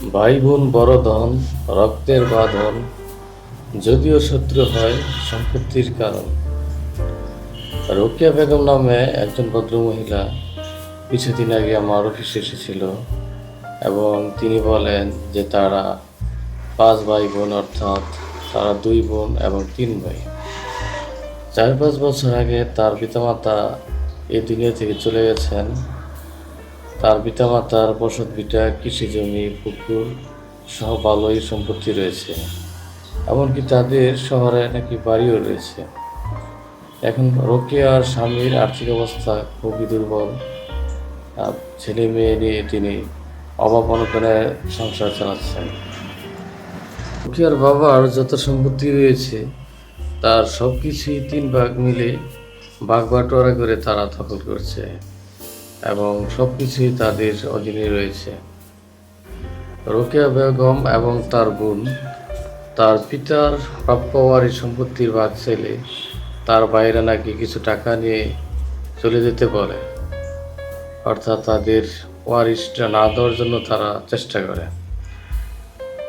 ভাই বোন বড় ধন রক্তের বাঁধন, যদিও শত্রু হয় সম্পত্তির কারণ। রোকেয়া বেগম নামে একজন ভদ্রমহিলা কিছুদিন আগে আমার অফিসে এসেছিল এবং তিনি বলেন যে তারা পাঁচ ভাই বোন অর্থাৎ তারা দুই বোন এবং তিন ভাই। চার পাঁচ বছর আগে তার পিতামাতা এই দুনিয়া থেকে চলে গেছেন তার পিতামাতার বসত ভিটা কৃষি জমি পুকুর সহ ভালোই সম্পত্তি রয়েছে। এমনকি তাদের শহরে নাকি বাড়িও রয়েছে। এখন রোকেয়ার স্বামীর আর্থিক অবস্থা খুবই দুর্বল। ছেলে মেয়ে নিয়ে তিনি অভাব অনটনে সংসার চালাচ্ছেন। রোকেয়ার বাবার যত সম্পত্তি রয়েছে, তার সব কিছুই তিন ভাগ মিলে ভাগ বাটোয়ারা করে তারা দখল করছে। এবং সব কিছুই তাদের অধীনে রয়েছে। রোকেয়া বেগম এবং তার বোন, তার পিতার প্রাপ্যওয়ারি সম্পত্তির ভাগ ছেলে তার বাইরে নাকি কিছু টাকা নিয়ে চলে যেতে বলে অর্থাৎ তাদের ওয়ারিশটা না দেওয়ার জন্য তারা চেষ্টা করে।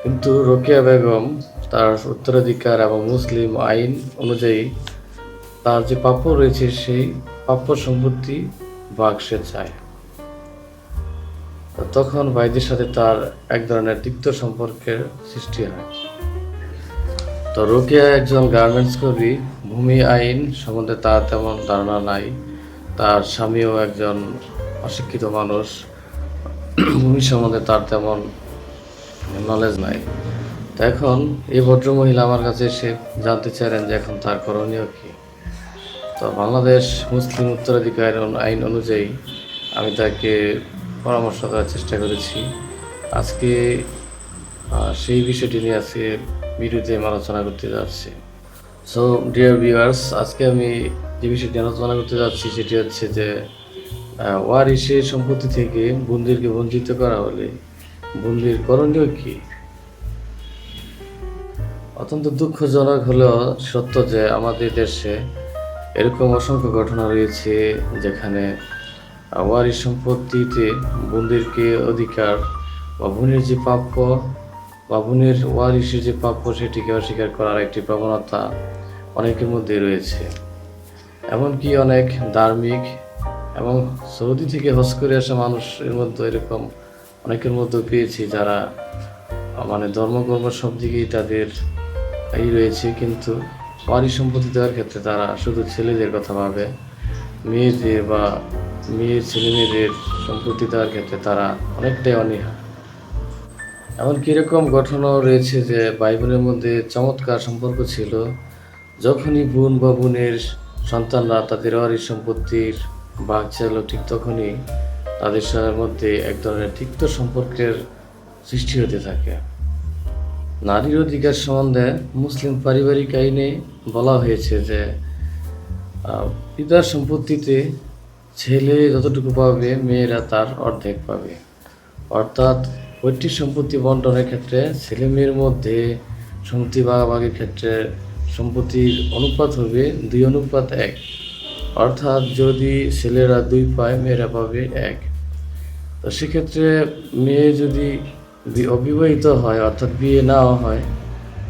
কিন্তু রোকেয়া বেগম তার উত্তরাধিকার এবং মুসলিম আইন অনুযায়ী তার যে প্রাপ্য রয়েছে সেই প্রাপ্য সম্পত্তি ভাগ সে চায়। তখন ভাইদের সাথে তার এক ধরনের তিক্ত সম্পর্কের সৃষ্টি হয়। তো রোকেয়া একজন গার্মেন্টস কর্মী, ভূমি আইন সম্বন্ধে তার তেমন ধারণা নাই। তার স্বামীও একজন অশিক্ষিত মানুষ। ভূমি সম্বন্ধে তার তেমন নলেজ নাই। তো এখন এই ভদ্রমহিলা আমার কাছে এসে জানতে চাইলেন যে এখন তার করণীয় কী? তো বাংলাদেশ মুসলিম উত্তরাধিকার আইন অনুযায়ী আমি তাকে পরামর্শ করার চেষ্টা করেছি। আজকে সেই বিষয়টি নিয়ে আজকে ভিডিওতে আমি আলোচনা করতে যাচ্ছি। সো ডিয়ার ভিউয়ার্স আজকে আমি যে বিষয়টি আলোচনা করতে যাচ্ছি সেটি হচ্ছে যে ওয়ারিশের সম্পত্তি থেকে বন্দিরকে বঞ্চিত করা হলে বন্দির করণীয় কী? অত্যন্ত দুঃখজনক হলেও সত্য যে আমাদের দেশে এরকম অসংখ্য ঘটনা রয়েছে যেখানে ওয়ারিশ সম্পত্তিতে বন্দিরকে অধিকার বা বোনের যে প্রাপ্য বা বোনের ওয়ারিশের যে প্রাপ্য সেটিকে অস্বীকার করার একটি প্রবণতা অনেকের মধ্যে রয়েছে। এমনকি অনেক ধার্মিক এবং সৌদি থেকে হজ করে আসা মানুষের মধ্যে এরকম অনেকের মধ্যে পেয়েছি যারা মানে ধর্মকর্ম সব দিকেই তাদের এই রয়েছে। কিন্তু বাড়ি সম্পত্তি দেওয়ার ক্ষেত্রে তারা শুধু ছেলেদের কথা ভাবে, মেয়েদের বা মেয়ের ছেলে মেয়েদের সম্পত্তি দেওয়ার ক্ষেত্রে তারা অনেকটাই অনীহা। এমন কীরকম ঘটনাও রয়েছে যে ভাই বোনের মধ্যে চমৎকার সম্পর্ক ছিল, যখনই বোন বা বোনের সন্তানরা তাদের ওয়ারিশ সম্পত্তির ভাগ চাইল ঠিক তখনই তাদের মধ্যে এক ধরনের তিক্ত সম্পর্কের সৃষ্টি হতে থাকে। নারীর অধিকার সম্বন্ধে মুসলিম পারিবারিক আইনে বলা হয়েছে যে পিতার সম্পত্তিতে ছেলে যতটুকু পাবে, মেয়েরা তার অর্ধেক পাবে। অর্থাৎ পৈতৃক সম্পত্তি বন্টনের ক্ষেত্রে ছেলে মেয়ের মধ্যে সম্পত্তি ভাগাভাগির ক্ষেত্রে সম্পত্তির অনুপাত হবে দুই অনুপাত এক। অর্থাৎ যদি ছেলেরা দুই পায়, মেয়েরা পাবে এক। তো সেক্ষেত্রে মেয়ে যদি অবিবাহিত হয়, অর্থাৎ বিয়ে না হয়,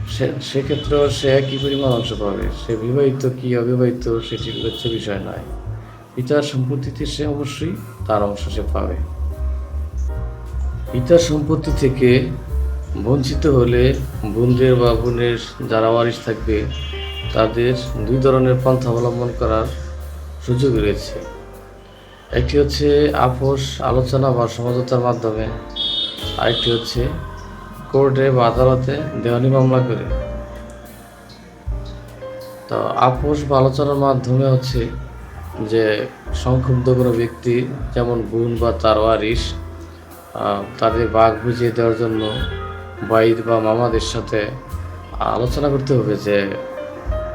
সে সেক্ষেত্রেও সে একই পরিমাণ অংশ পাবে। সে বিবাহিত কি অবিবাহিত সেটি হচ্ছে বিষয় নয়। পিতার সম্পত্তিতে সে অবশ্যই তার অংশ সে পাবে। পিতার সম্পত্তি থেকে বঞ্চিত হলে বোনদের বা বোনের যারা ওয়ারিশ থাকবে, তাদের দুই ধরনের পন্থা অবলম্বন করার সুযোগ রয়েছে। একটি হচ্ছে আপোষ, আলোচনা বা সমঝোতার মাধ্যমে আরেকটি হচ্ছে কোর্টে বা আদালতে দেওয়ানি মামলা করে। তো আপোষ বা আলোচনার মাধ্যমে হচ্ছে যে সংক্ষুব্ধ কোনো ব্যক্তি যেমন গুণ বা তার ওয়ারিশ আহ, তাদের বাঘ বুঝিয়ে দেওয়ার জন্য বাইদ বা মামাদের সাথে আলোচনা করতে হবে যে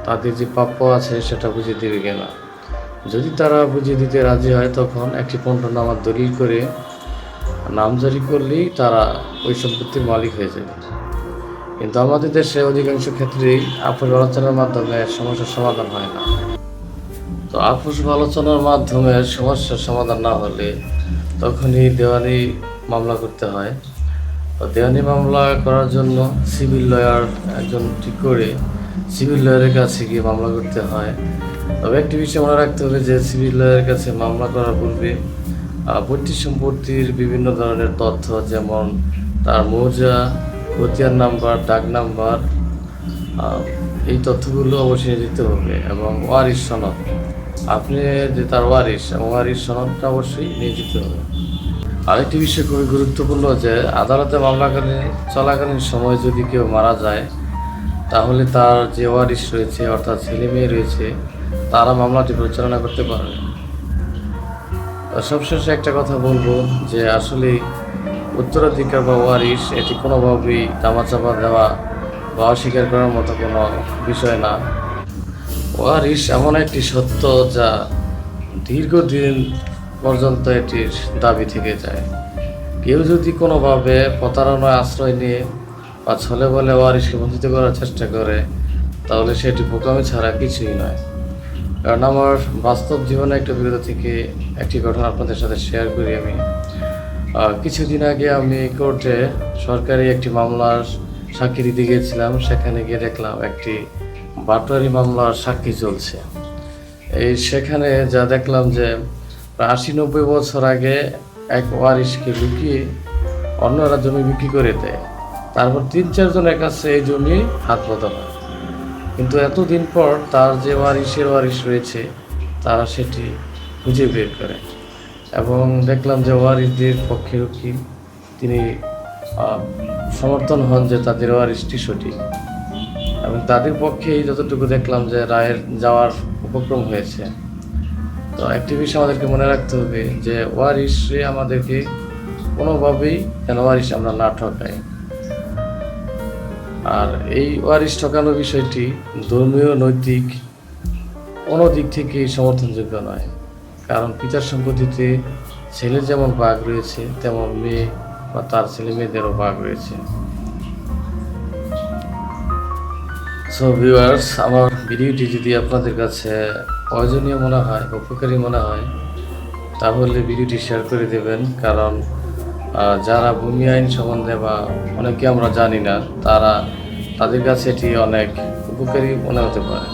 তাদের যে প্রাপ্য আছে সেটা বুঝিয়ে দেবে কিনা। যদি তারা বুঝিয়ে দিতে রাজি হয় তখন একটি পণ্যনামার দলিল করে নামজারি করলেই তারা ওই সম্পত্তির মালিক হয়ে যাবে। কিন্তু আমাদের দেশে অধিকাংশ ক্ষেত্রেই আপোষ আলোচনার মাধ্যমে সমস্যার সমাধান হয় না। তো আপোষ আলোচনার মাধ্যমে সমস্যার সমাধান না হলে তখনই দেওয়ানি মামলা করতে হয়। তো দেওয়ানি মামলা করার জন্য সিভিল লয়ার একজন ঠিক করে সিভিল লয়ারের কাছে গিয়ে মামলা করতে হয়। তবে একটি বিষয় মনে রাখতে হবে যে সিভিল লয়ারের কাছে মামলা করার পূর্বে পৈতৃক সম্পত্তির বিভিন্ন ধরনের তথ্য, যেমন তার মৌজা, খতিয়ান নাম্বার, ডাক নাম্বার এই তথ্যগুলো অবশ্যই দিতে হবে এবং ওয়ারিশ সনদ। আপনি যে তার ওয়ারিশ, এবং ওয়ারিশ সনদটা অবশ্যই নিয়ে যেতে হবে। আরেকটি বিষয় খুবই গুরুত্বপূর্ণ যে, আদালতে মামলাকালীন, চলাকালীন সময় যদি কেউ মারা যায়, তাহলে তার যে ওয়ারিশ রয়েছে, অর্থাৎ ছেলে মেয়ে রয়েছে, তারা মামলাটি পরিচালনা করতে পারবে। সবশেষে একটা কথা বলব যে আসলে উত্তরাধিকার বা ওয়ারিশ, এটি কোনোভাবেই দামাচাপা দেওয়া বা অস্বীকার করার মতো কোনো বিষয় না। ওয়ারিশ এমন একটি সত্য যা দীর্ঘদিন পর্যন্ত এটির দাবি থেকে যায়। কেউ যদি কোনোভাবে প্রতারণায় আশ্রয় নিয়ে বা ছলে বলে ওয়ারিশকে বঞ্চিত করার চেষ্টা করে, তাহলে সেটি বোকামি ছাড়া কিছুই নয়। কারণ আমার বাস্তব জীবনে একটা বিগত থেকে একটি ঘটনা আপনাদের সাথে শেয়ার করি আমি। কিছুদিন আগে আমি কোর্টে সরকারি একটি মামলার সাক্ষী দিতে গিয়েছিলাম, সেখানে গিয়ে দেখলাম একটি বাটোয়ারি মামলার সাক্ষী চলছে। এই সেখানে যা দেখলাম যে প্রায় আশি নব্বই বছর আগে এক ওয়ারিশকে লুকিয়ে অন্যরা জমি বিক্রি করে দেয়। তারপর তিন চারজনের কাছে এই জমি হাত বদল হয় কিন্তু এতদিন পর তার যে ওয়ারিশের ওয়ারিশ রয়েছে, তারা সেটি খুঁজে বের করে। এবং দেখলাম যে ওয়ারিশদের পক্ষে উকিল তিনি সমর্থন হন যে তাদের ওয়ারিশটি সঠিক। এবং তাদের পক্ষেই যতটুকু দেখলাম যে রায়ের যাওয়ার উপক্রম হয়েছে। তো একটি বিষয় আমাদেরকে মনে রাখতে হবে যে ওয়ারিশে আমাদেরকে কোনোভাবেই যেন ওয়ারিশ আমরা না ঠকাই। আর এই ওয়ারিশ ঠকানো বিষয়টি ধর্মীয়, নৈতিক, কোনো দিক থেকেই সমর্থনযোগ্য নয়। কারণ পিতার সম্পত্তিতে ছেলে যেমন বাঘ রয়েছে, তেমন মেয়ে বা তার ছেলে মেয়েদেরও বাঘ রয়েছে। সো ভিউয়ার্স আমার ভিডিওটি যদি আপনাদের কাছে প্রয়োজনীয় মনে হয়, উপকারী মনে হয়, তাহলে ভিডিওটি শেয়ার করে দেবেন। কারণ যারা ভূমি আইন সম্বন্ধে বা অনেকে আমরা জানি না, তারা তাদের কাছে এটি অনেক উপকারী মনে হতে পারে।